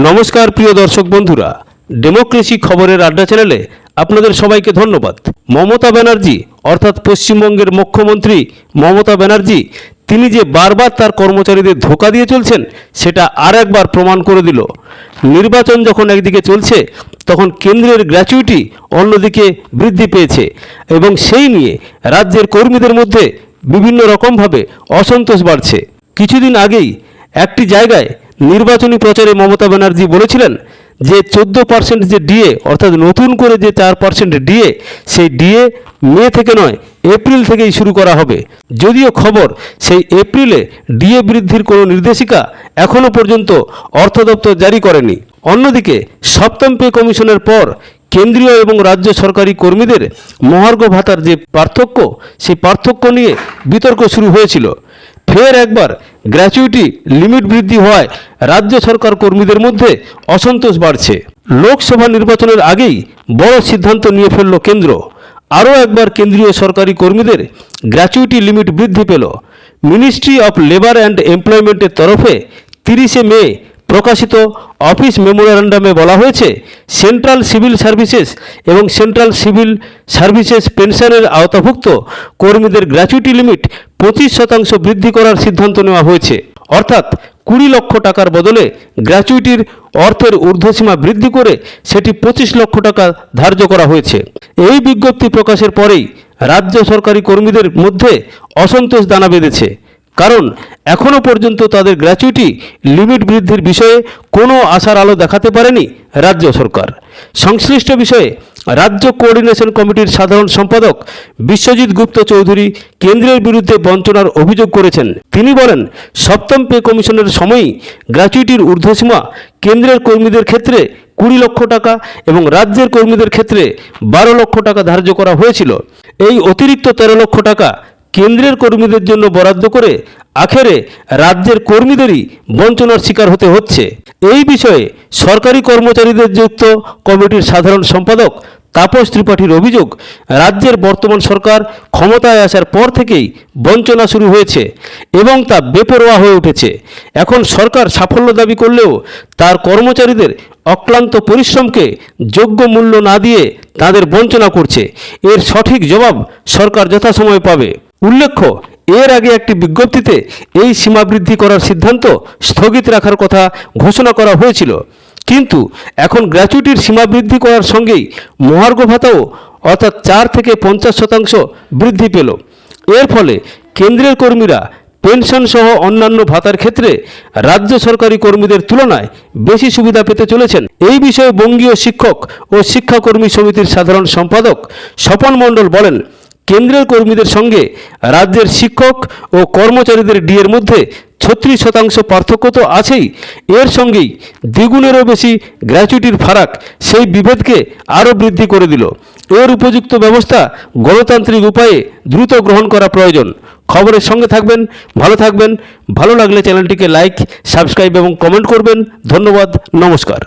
নমস্কার প্রিয় দর্শক বন্ধুরা ডেমোক্রেসি খবরের আড্ডা চ্যানেলে আপনাদের সবাইকে ধন্যবাদ। মমতা ব্যানার্জি, অর্থাৎ পশ্চিমবঙ্গের মুখ্যমন্ত্রী মমতা ব্যানার্জি, তিনি যে বারবার তার কর্মচারীদের ধোকা দিয়ে চলছেন, সেটা আর একবার প্রমাণ করে দিল। নির্বাচন যখন একদিকে চলছে, তখন কেন্দ্রের গ্র্যাচুইটি অন্যদিকে বৃদ্ধি পেয়েছে এবং সেই নিয়ে রাজ্যের কর্মীদের মধ্যে বিভিন্ন রকমভাবে অসন্তোষ বাড়ছে। কিছুদিন আগেই একটি জায়গায় নির্বাচনী প্রচারে মমতা ব্যানার্জি বলেছিলেন যে চোদ্দ পার্সেন্ট যে ডিএ অর্থাৎ নতুন করে যে চার পার্সেন্ট ডিএ সেই ডিএ মে থেকে নয়, এপ্রিল থেকেই শুরু করা হবে। যদিও খবর, সেই এপ্রিলে ডিএ বৃদ্ধির কোনো নির্দেশিকা এখনও পর্যন্ত অর্থ দপ্তর জারি করেনি। অন্যদিকে, সপ্তম পে কমিশনের পর কেন্দ্রীয় এবং রাজ্য সরকারি কর্মীদের মহার্ঘ ভাতার যে পার্থক্য, সেই পার্থক্য নিয়ে বিতর্ক শুরু হয়েছিল। ফের একবার গ্র্যাচুইটি লিমিট বৃদ্ধি হওয়ায় রাজ্য সরকার কর্মীদের মধ্যে অসন্তোষ বাড়ছে। লোকসভা নির্বাচনের আগেই বড় সিদ্ধান্ত নিয়ে ফেলল কেন্দ্র। আরও একবার কেন্দ্রীয় সরকারি কর্মীদের গ্র্যাচুইটি লিমিট বৃদ্ধি পেল। মিনিস্ট্রি অফ লেবার অ্যান্ড এমপ্লয়মেন্টের তরফে তিরিশে মে প্রকাশিত অফিস মেমোরান্ডামে বলা হয়েছে, সেন্ট্রাল সিভিল সার্ভিসেস এবং সেন্ট্রাল সিভিল সার্ভিসেস পেনশনের আওতাভুক্ত কর্মীদের গ্র্যাচুইটি লিমিট পঁচিশ শতাংশ বৃদ্ধি করার সিদ্ধান্ত নেওয়া হয়েছে। অর্থাৎ কুড়ি লক্ষ টাকার বদলে গ্র্যাচুইটির অর্থের ঊর্ধ্বসীমা বৃদ্ধি করে সেটি পঁচিশ লক্ষ টাকা ধার্য করা হয়েছে। এই বিজ্ঞপ্তি প্রকাশের পরেই রাজ্য সরকারি কর্মীদের মধ্যে অসন্তোষ দানা বেঁধেছে। কারণ এখনও পর্যন্ত তাদের গ্র্যাচুইটি লিমিট বৃদ্ধির বিষয়ে কোনো আশার আলো দেখাতে পারেনি রাজ্য সরকার। সংশ্লিষ্ট বিষয়ে রাজ্য কোঅর্ডিনেশন কমিটির সাধারণ সম্পাদক বিশ্বজিৎ গুপ্ত চৌধুরী কেন্দ্রের বিরুদ্ধে বঞ্চনার অভিযোগ করেছেন। তিনি বলেন, সপ্তম পে কমিশনের সময়ই গ্র্যাচুইটির ঊর্ধ্বসীমা কেন্দ্রের কর্মীদের ক্ষেত্রে কুড়ি লক্ষ টাকা এবং রাজ্যের কর্মীদের ক্ষেত্রে বারো লক্ষ টাকা ধার্য করা হয়েছিল। এই অতিরিক্ত তেরো লক্ষ টাকা কেন্দ্রের কর্মীদের জন্য বরাদ্দ করে আখেরে রাজ্যের কর্মীদেরই বঞ্চনার শিকার হতে হচ্ছে। এই বিষয়ে সরকারি কর্মচারীদের যুক্ত কমিটির সাধারণ সম্পাদক তাপস ত্রিপাঠীর অভিযোগ, রাজ্যের বর্তমান সরকার ক্ষমতায় আসার পর থেকেই বঞ্চনা শুরু হয়েছে এবং তা বেপরোয়া হয়ে উঠেছে। এখন সরকার সাফল্য দাবি করলেও তার কর্মচারীদের অক্লান্ত পরিশ্রমকে যোগ্য মূল্য না দিয়ে তাদের বঞ্চনা করছে। এর সঠিক জবাব সরকার যথাসময়ে পাবে। উল্লেখ্য, এর আগে একটি বিজ্ঞপ্তিতে এই সীমা বৃদ্ধি করার সিদ্ধান্ত স্থগিত রাখার কথা ঘোষণা করা হয়েছিল। কিন্তু এখন গ্র্যাচুইটির সীমা বৃদ্ধি করার সঙ্গেই মহার্ঘ ভাতাও অর্থাৎ চার থেকে পঞ্চাশ শতাংশ বৃদ্ধি পেল। এর ফলে কেন্দ্রের কর্মীরা পেনশন সহ অন্যান্য ভাতার ক্ষেত্রে রাজ্য সরকারি কর্মীদের তুলনায় বেশি সুবিধা পেতে চলেছেন। এই বিষয়ে বঙ্গীয় শিক্ষক ও শিক্ষাকর্মী সমিতির সাধারণ সম্পাদক স্বপন মণ্ডল বলেন কেন্দ্রের কর্মীদের সঙ্গে রাজ্যের শিক্ষক ও কর্মচারীদের ডিএর মধ্যে ছত্রিশ শতাংশ পার্থক্য তো আছেই। এর সঙ্গেই দ্বিগুণেরও বেশি গ্র্যাচুইটির ফারাক সেই বিভেদকে আরও বৃদ্ধি করে দিল। এর উপযুক্ত ব্যবস্থা গণতান্ত্রিক উপায়ে দ্রুত গ্রহণ করা প্রয়োজন। খবরের সঙ্গে থাকবেন, ভালো থাকবেন, ভালো লাগলে চ্যানেলটিকে লাইক, সাবস্ক্রাইব এবং কমেন্ট করবেন। ধন্যবাদ, নমস্কার।